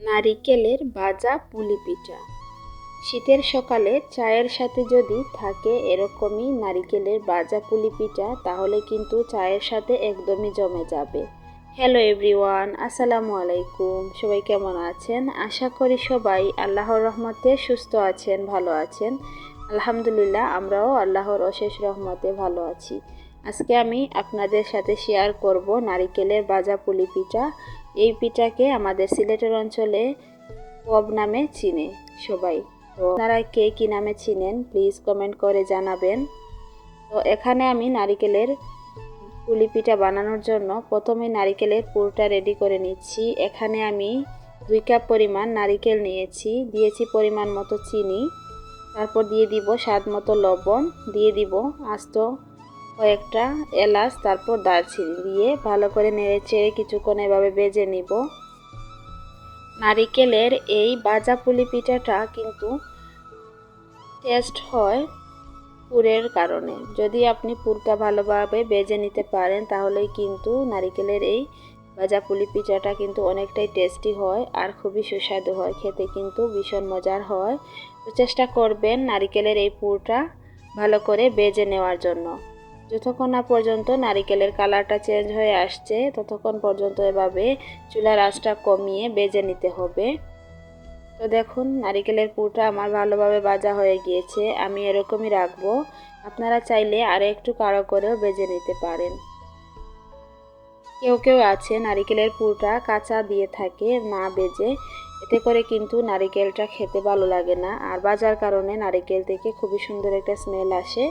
নারিকেলের ভাজা পুলি পিঠা। শীতের সকালে চায়ের সাথে যদি থাকে এরকমই নারিকেলের ভাজা পুলি পিঠা, তাহলে কিন্তু চায়ের সাথে একদমই জমে যাবে। হ্যালো এভরিওয়ান, আসসালামু আলাইকুম। সবাই কেমন আছেন? আশা করি সবাই আল্লাহর রহমতে সুস্থ আছেন, ভালো আছেন। আলহামদুলিল্লাহ, আমরাও আল্লাহর অশেষ রহমতে ভালো আছি। আজকে আমি আপনাদের সাথে শেয়ার করব নারিকেলের ভাজা পুলি পিঠা। এই পিঠাকে আমাদের সিলেটের অঞ্চলে পব নামে চিনে সবাই। তো আপনারা কে কী নামে চিনেন প্লিজ কমেন্ট করে জানাবেন। তো এখানে আমি নারিকেলের পুলি পিঠা বানানোর জন্য প্রথমে নারিকেলের পুরটা রেডি করে নিচ্ছি। এখানে আমি দুই কাপ পরিমাণ নারিকেল নিয়েছি, দিয়েছি পরিমাণ মতো চিনি। তারপর দিয়ে দিব স্বাদ মতো লবণ, দিয়ে দিব আস্ত কয়েকটা এলাচ, তারপর দারচিনি দিয়ে ভালো করে নেড়ে চেড়ে কিছুক্ষণ এভাবে বেজে নিব। নারিকেলের এই বাজা পুলি পিঠাটা কিন্তু টেস্ট হয় পুরের কারণে। যদি আপনি পুরটা ভালোভাবে বেজে নিতে পারেন, তাহলেই কিন্তু নারিকেলের এই ভাজা পুলি পিঠাটা কিন্তু অনেকটাই টেস্টি হয় আর খুবই সুস্বাদু হয়, খেতে কিন্তু ভীষণ মজার হয়। তো চেষ্টা করবেন নারিকেলের এই পুরটা ভালো করে বেজে নেওয়ার জন্য। যতক্ষণ না পর্যন্ত নারিকেলের কালারটা চেঞ্জ হয়ে আসছে, ততক্ষণ পর্যন্ত এভাবে চুলার আঁচটা কমিয়ে বেজে নিতে হবে। তো দেখুন, নারিকেলের পুরটা আমার ভালোভাবে বাজা হয়ে গিয়েছে, আমি এরকমই রাখব। আপনারা চাইলে আরও একটু কারও করেও বেজে নিতে পারেন। কেউ কেউ আছে নারিকেলের পুরটা কাঁচা দিয়ে থাকে, না বেজে। এতে করে কিন্তু নারিকেলটা খেতে ভালো লাগে না। আর বাজার কারণে নারিকেল থেকে খুবই সুন্দর একটা স্মেল আসে।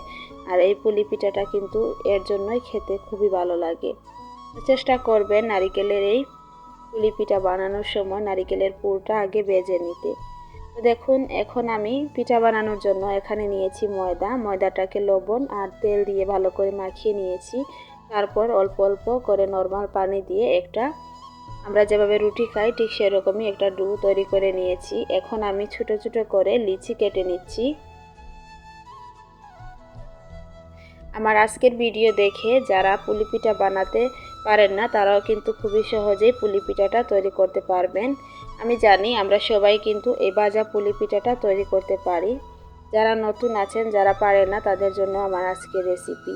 আর এই পুলি পিঠাটা কিন্তু এর জন্যই খেতে খুবই ভালো লাগে। চেষ্টা করবেন নারিকেলের এই পুলি পিঠা বানানোর সময় নারিকেলের পুরটা আগে বেজে নিতে। তো দেখুন, এখন আমি পিঠা বানানোর জন্য এখানে নিয়েছি ময়দা। ময়দাটাকে লবণ আর তেল দিয়ে ভালো করে মাখিয়ে নিয়েছি। তারপর অল্প অল্প করে নর্মাল পানি দিয়ে একটা, আমরা যেভাবে রুটি খাই ঠিক সেরকমই একটা ডু তৈরি করে নিয়েছি। এখন আমি ছোট ছোট করে লিচি কেটে নিচ্ছি। আমার আজকের ভিডিও দেখে যারা পুলি পিঠা বানাতে পারেন না, তারাও কিন্তু খুবই সহজেই পুলি পিঠাটা তৈরি করতে পারবেন। আমি জানি আমরা সবাই কিন্তু এই বাজা পুলি পিঠাটা তৈরি করতে পারি। যারা নতুন আছেন, যারা পারে না, তাদের জন্য আমার আজকের রেসিপি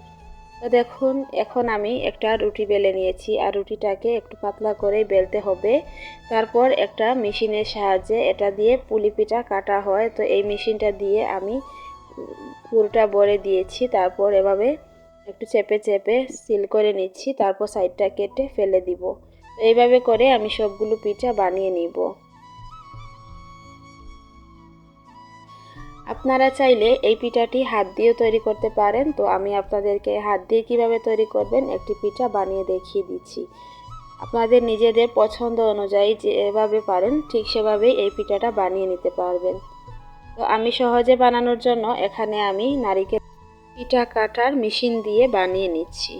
তো দেখুন, এখন আমি একটা রুটি বেলে নিয়েছি আর রুটিটাকে একটু পাতলা করে বেলতে হবে। তারপর একটা মেশিনের সাহায্যে এটা দিয়ে পুলি পিঠা কাটা হয়। তো এই মেশিনটা দিয়ে আমি পুরোটা ভরে দিয়েছি। তারপর এভাবে একটু চেপে চেপে সিল করে নিচ্ছি। তারপর সাইডটা কেটে ফেলে দিব। এইভাবে করে আমি সবগুলো পিঠা বানিয়ে নিব। আপনারা চাইলে এই পিঠাটি হাত দিয়েও তৈরি করতে পারেন। তো আমি আপনাদেরকে হাত দিয়ে কীভাবে তৈরি করবেন একটি পিঠা বানিয়ে দেখিয়ে দিচ্ছি। আপনাদের নিজেদের পছন্দ অনুযায়ী যেভাবে পারেন, ঠিক সেভাবেই এই পিঠাটা বানিয়ে নিতে পারবেন। তো আমি সহজে বানানোর জন্য এখানে আমি নারিকেল পিঠা কাটার মেশিন দিয়ে বানিয়ে নিচ্ছি।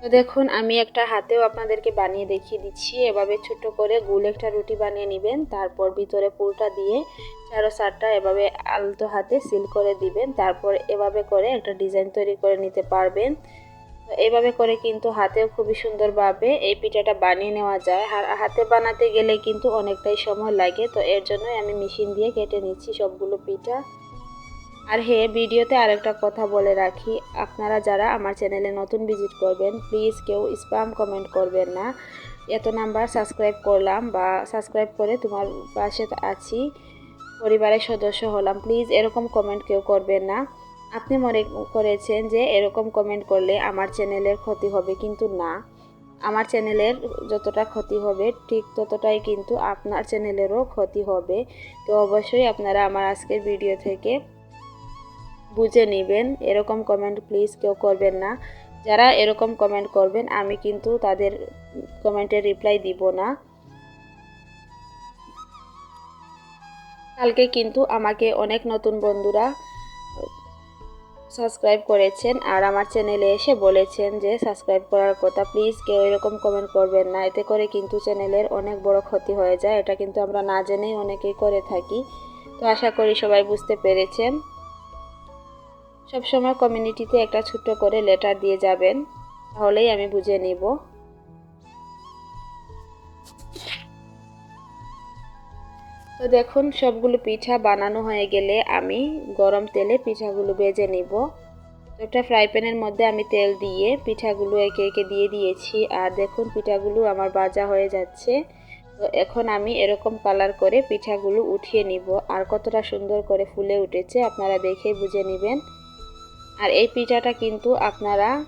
তো দেখুন, আমি একটা হাতেও আপনাদেরকে বানিয়ে দেখিয়ে দিচ্ছি। এভাবে ছোট করে গুল একটা রুটি বানিয়ে নেবেন, তারপর ভিতরে পুরটা দিয়ে চারো সারটা এভাবে আলতো হাতে সিল করে দিবেন। তারপর এভাবে করে একটা ডিজাইন তৈরি করে নিতে পারবেন। তো এইভাবে করে কিন্তু হাতেও খুবই সুন্দরভাবে এই পিঠাটা বানিয়ে নেওয়া যায়। হাতে বানাতে গেলে কিন্তু অনেকটাই সময় লাগে। তো এর জন্যই আমি মেশিন দিয়ে কেটে নিচ্ছি সবগুলো পিঠা। আর হ্যাঁ ভিডিওতে আরেকটা কথা বলে রাখি। আপনারা যারা আমার চ্যানেলে নতুন ভিজিট করবেন, প্লিজ কেউ স্প্যাম কমেন্ট করবেন না। এত নাম্বার সাবস্ক্রাইব করলাম বা সাবস্ক্রাইব করে তোমার পাশে আছি। পরিবারের সদস্য হলাম। প্লিজ এরকম কমেন্ট কেউ করবেন না। আপনি মনে করেছেন যে এরকম কমেন্ট করলে আমার চ্যানেলের ক্ষতি হবে, কিন্তু না। আমার চ্যানেলের যতটা ক্ষতি হবে, ঠিক ততটাই কিন্তু আপনার চ্যানেলেরও ক্ষতি হবে। তো অবশ্যই আপনারা আমার আজকের ভিডিও থেকে বুঝে নেবেন। এরকম কমেন্ট প্লিজ কেউ করবেন না। যারা এরকম কমেন্ট করবেন, আমি কিন্তু তাদের কমেন্টের রিপ্লাই দিব না। কালকে কিন্তু আমাকে অনেক নতুন বন্ধুরা সাবস্ক্রাইব করেছেন আর আমার চ্যানেলে এসে বলেছেন যে সাবস্ক্রাইব করার কথা। প্লিজ কেউ এরকম কমেন্ট করবেন না। এতে করে কিন্তু চ্যানেলের অনেক বড় ক্ষতি হয়ে যায়। এটা কিন্তু আমরা না জেনেই অনেকেই করে থাকি। তো আশা করি সবাই বুঝতে পেরেছেন। সবসময় কমিউনিটিতে একটা ছোট্ট করে লেটার দিয়ে যাবেন। তাহলেই আমি বুঝে নিব। তো দেখুন, সবগুলো পিঠা বানানো হয়ে গেলে আমি গরম তেলে পিঠাগুলো ভেজে নিব। একটা ফ্রাই প্যানের মধ্যে আমি তেল দিয়ে পিঠাগুলো একে একে দিয়ে দিয়েছি। আর দেখুন, পিঠাগুলো আমার ভাজা হয়ে যাচ্ছে। তো এখন আমি এরকম কালার করে পিঠাগুলো উঠিয়ে নিব। আর কতটা সুন্দর করে ফুলে উঠেছে, আপনারা দেখে বুঝে নেবেন। আর এই পিঠাটা কিন্তু আপনারা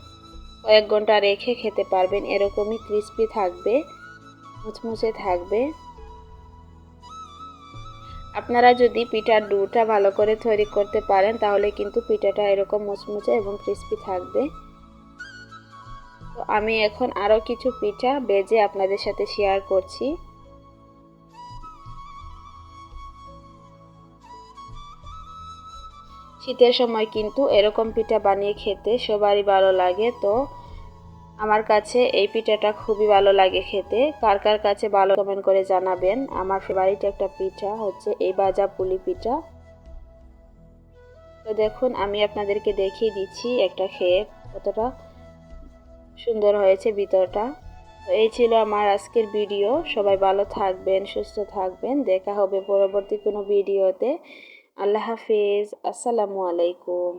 কয়েক ঘণ্টা রেখে খেতে পারবেন। এরকমই ক্রিস্পি থাকবে, মুচমুচে থাকবে। আপনারা যদি পিঠার ডুটা ভালো করে তৈরি করতে পারেন, তাহলে কিন্তু পিঠাটা এরকম মুচমুচে এবং ক্রিস্পি থাকবে। তো আমি এখন আরও কিছু পিঠা বেজে আপনাদের সাথে শেয়ার করছি। শীতের সময় কিন্তু এরকম পিঠা বানিয়ে খেতে সবারই ভালো লাগে, তো আমার কাছে এই পিঠাটা খুবই ভালো লাগে খেতে। কার কার কাছে ভালো কমেন্ট করে জানাবেন। আমার ফেভারিট একটা পিঠা হচ্ছে এই বাজা পুলি পিঠা। তো দেখুন, আমি আপনাদেরকে দেখিয়ে দিচ্ছি একটা খেয়ে কতটা সুন্দর হয়েছে ভিতরটা। তো এই ছিল আমার আজকের ভিডিও সবাই ভালো থাকবেন, সুস্থ থাকবেন। দেখা হবে পরবর্তী কোনো ভিডিওতে আল্লাহ হাফিজ। আসসালামু আলাইকুম।